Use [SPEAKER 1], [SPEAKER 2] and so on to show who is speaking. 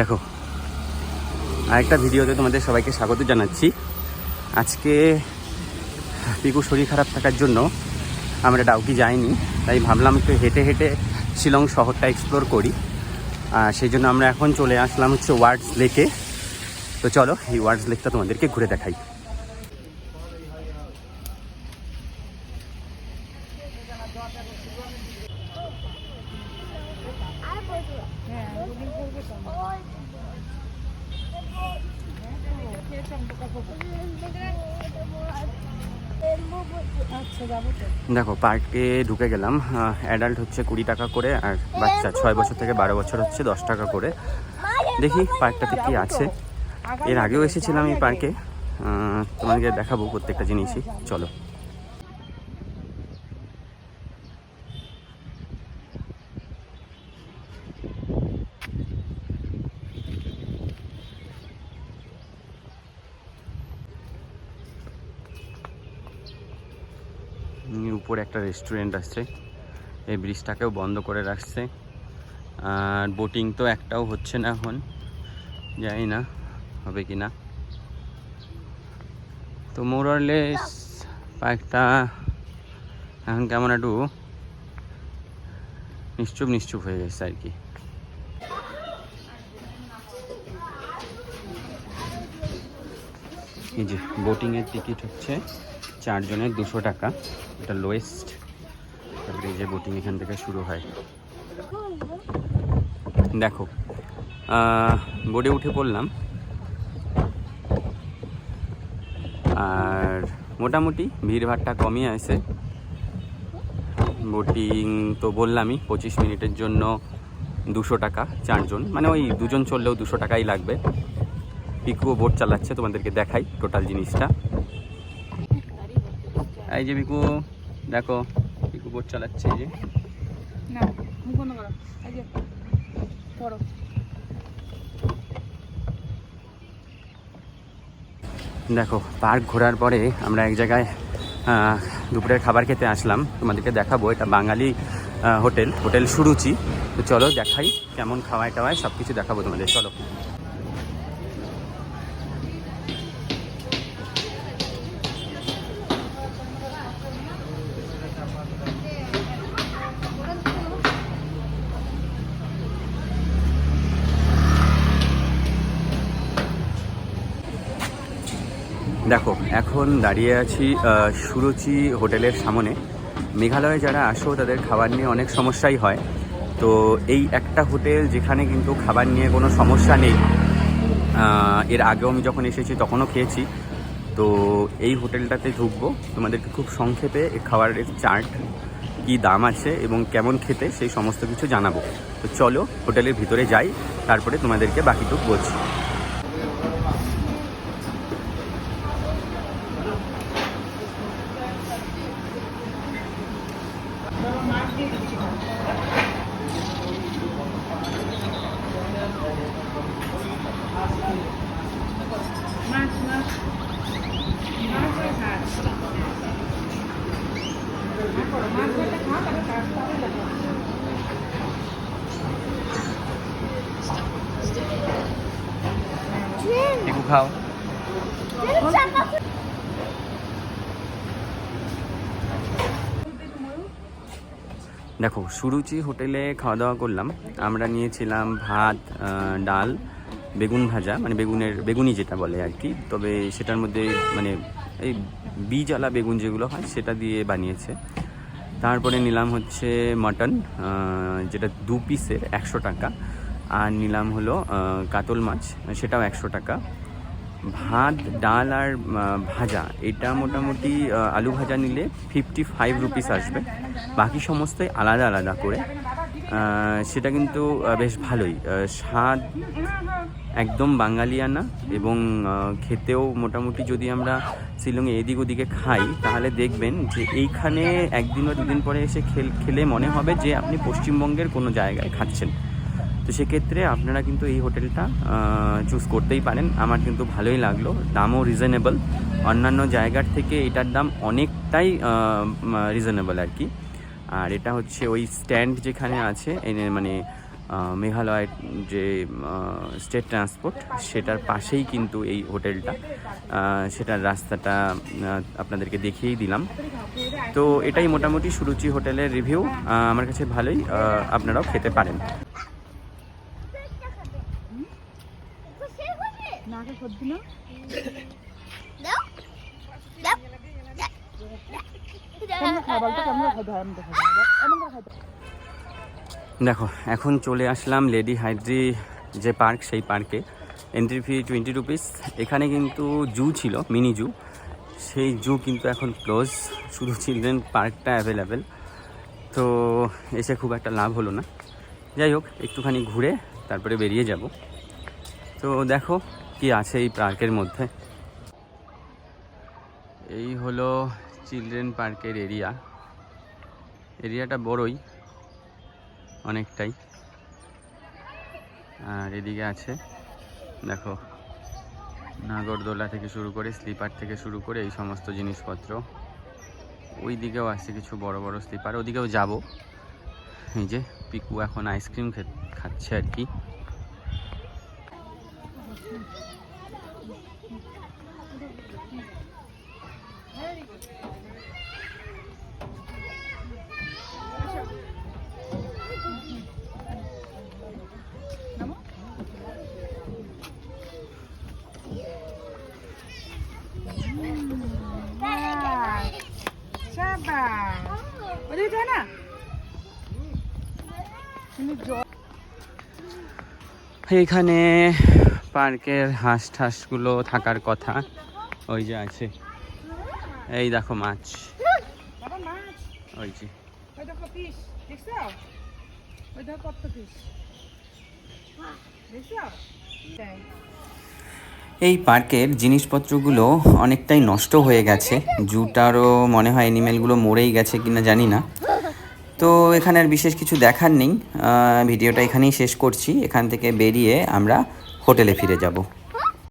[SPEAKER 1] দেখো, আরেকটা ভিডিওতে তোমাদের সবাইকে স্বাগত জানাচ্ছি। আজকে পিকু শরীর খারাপ থাকার জন্য আমরা ডাউকি যাইনি, তাই ভাবলাম একটু হেঁটে হেঁটে শিলং শহরটা এক্সপ্লোর করি। আর সেই জন্য আমরা এখন চলে আসলাম হচ্ছে ওয়ার্ডস লেকে। তো চলো, এই ওয়ার্ডস লেকটা তোমাদেরকে ঘুরে দেখাই।
[SPEAKER 2] আচ্ছা যাব তো
[SPEAKER 1] দেখো পার্কে ঢুকে গেলাম। অ্যাডাল্ট হচ্ছে কুড়ি টাকা করে, আর বাচ্চা ছয় বছর থেকে বারো বছর হচ্ছে দশ টাকা করে। দেখি পার্কটাতে কি আছে। এর আগেও এসেছিলাম এই পার্কে তোমাকে দেখাবো প্রত্যেকটা জিনিসই। চলো। একটা রেস্টুরেন্ট আছে। এই ব্রিজটাকেও বন্ধ করে রাখছে। আর বোটিং তো একটাও হচ্ছে না এখন। জানি না হবে কি না তো মোরলেস পার্কটা এখন কেমন একটু নিশ্চুপ নিশ্চুপ হয়ে গেছে আর কি। এই যে বোটিংয়ের টিকিট হচ্ছে চারজনের দুশো টাকা। এটা লোয়েস্ট তারপরে এই যে বোটিং এখান থেকে শুরু হয়। দেখো বোর্ডে উঠে পড়লাম। আর মোটামুটি ভিড়ভাড়টা কমই আছে। বোটিং তো বললামই, পঁচিশ মিনিটের জন্য দুশো টাকা চারজন। মানে ওই দুজন চললেও দুশো টাকাই লাগবে। পিকুও বোট চালাচ্ছে তোমাদেরকে দেখাই টোটাল জিনিসটা। এই যে পিকু দেখো পিকু বোট চালাচ্ছে এই যে। দেখো পার্ক ঘোরার পরে আমরা এক জায়গায় দুপুরের খাবার খেতে আসলাম। তোমাদেরকে দেখাবো এটা বাঙালি হোটেল। হোটেল সুরুচি। তো চলো দেখাই কেমন খাওয়ায় টাওয়ায় সব কিছু দেখাবো তোমাদের। চলো। দেখো, এখন দাঁড়িয়ে আছি সুরুচি হোটেলের সামনে। মেঘালয়ে যারা আসো, তাদের খাবার নিয়ে অনেক সমস্যাই হয়। তো এই একটা হোটেল যেখানে কিন্তু খাবার নিয়ে কোনো সমস্যা নেই এর আগেও আমি যখন এসেছি তখনও খেয়েছি। তো এই হোটেলটাতে ঢুকবো। তোমাদেরকে খুব সংক্ষেপে খাবারের চার্ট কী দাম আছে এবং কেমন খেতে সেই সমস্ত কিছু জানাব। তো চলো হোটেলের ভিতরে যাই, তারপরে তোমাদেরকে বাকিটুক বলছি।
[SPEAKER 2] মাছ মাছ মাছ করে খা মাছ ধরতে খা তারপরে তারপরে দেখো,
[SPEAKER 1] সুরুচি হোটেলে খাওয়া দাওয়া করলাম। আমরা নিয়েছিলাম ভাত ডাল, বেগুন ভাজা মানে বেগুনের, বেগুনি যেটা বলে আর কি। তবে সেটার মধ্যে মানে এই বীজওয়ালা বেগুন যেগুলো হয়, সেটা দিয়ে বানিয়েছে। তারপরে নিলাম হচ্ছে মাটন যেটা দু পিসের একশো টাকা। আর নিলাম হলো কাতল মাছ, সেটাও একশো টাকা। ভাত, ডাল আর ভাজা। এটা মোটামুটি আলু ভাজা নিলে ফিফটি ফাইভ রুপিস আসবে। বাকি সমস্তই আলাদা আলাদা করে। সেটা কিন্তু বেশ ভালোই। স্বাদ একদম বাঙালিয়ানা এবং খেতেও মোটামুটি যদি আমরা শিলংয়ে এদিক ওদিকে খাই, তাহলে দেখবেন যে এইখানে একদিন বা দুদিন পরে এসে খেল- খেলে মনে হবে যে আপনি পশ্চিমবঙ্গের কোনো জায়গায় খাচ্ছেন। তো সেক্ষেত্রে আপনারা কিন্তু এই হোটেলটা চুজ করতেই পারেন। আমার কিন্তু ভালোই লাগল। দামও রিজনেবল অন্যান্য জায়গার থেকে এটার দাম অনেকটাই রিজনেবল আর কি। আর এটা হচ্ছে ওই স্ট্যান্ড যেখানে আছে মানে মেঘালয়ের যে স্টেট ট্রান্সপোর্ট সেটার পাশেই কিন্তু এই হোটেলটা। সেটার রাস্তাটা আপনাদেরকে দেখিয়েই দিলাম। তো এটাই মোটামুটি সুরুচি হোটেলের রিভিউ আমার কাছে ভালোই আপনারাও খেতে পারেন।
[SPEAKER 2] নাকে সর্দি না? খাই দেখো
[SPEAKER 1] এখন চলে আসলাম লেডি হাইড্রি যে পার্ক সেই পার্কে এন্ট্রি ফি টোয়েন্টি রুপিস এখানে কিন্তু জু ছিল মিনি জু। সেই জু কিন্তু এখন ক্লোজ শুধু চিলড্রেন পার্কটা অ্যাভেলেবেল তো এসে খুব একটা লাভ হলো না। যাই হোক একটুখানি ঘুরে তারপরে বেরিয়ে যাব। তো দেখো কি আছে এই পার্কের মধ্যে? এই হলো চিলড্রেন পার্কের এরিয়া। এরিয়াটা বড়ই, অনেকটাই। আর এদিকে আছে, দেখো, নাগরদোলা থেকে শুরু করে, স্লিপার থেকে শুরু করে এই সমস্ত জিনিসপত্র। ওই দিকেও আছে কিছু বড় বড় স্লিপার, ওদিকেও যাব। এই যে পিকু এখন আইসক্রিম খাচ্ছে আর কি।
[SPEAKER 2] শাবাশ ওদিকে যায় না কিন্তু জল
[SPEAKER 1] এখানে পার্কের হাঁস ঠাসগুলো থাকার কথা। ওই যে আছে। এই দেখো মাছ। ওই যে। এই পার্কের জিনিসপত্রগুলো অনেকটাই নষ্ট হয়ে গেছে। জুটারও মনে হয় অ্যানিমেলগুলো মরেই গেছে কিনা জানি না। তো এখানে আর বিশেষ কিছু দেখার নেই। ভিডিওটা এখানেই শেষ করছি। এখান থেকে বেরিয়ে আমরা হোটেলে ফিরে যাব।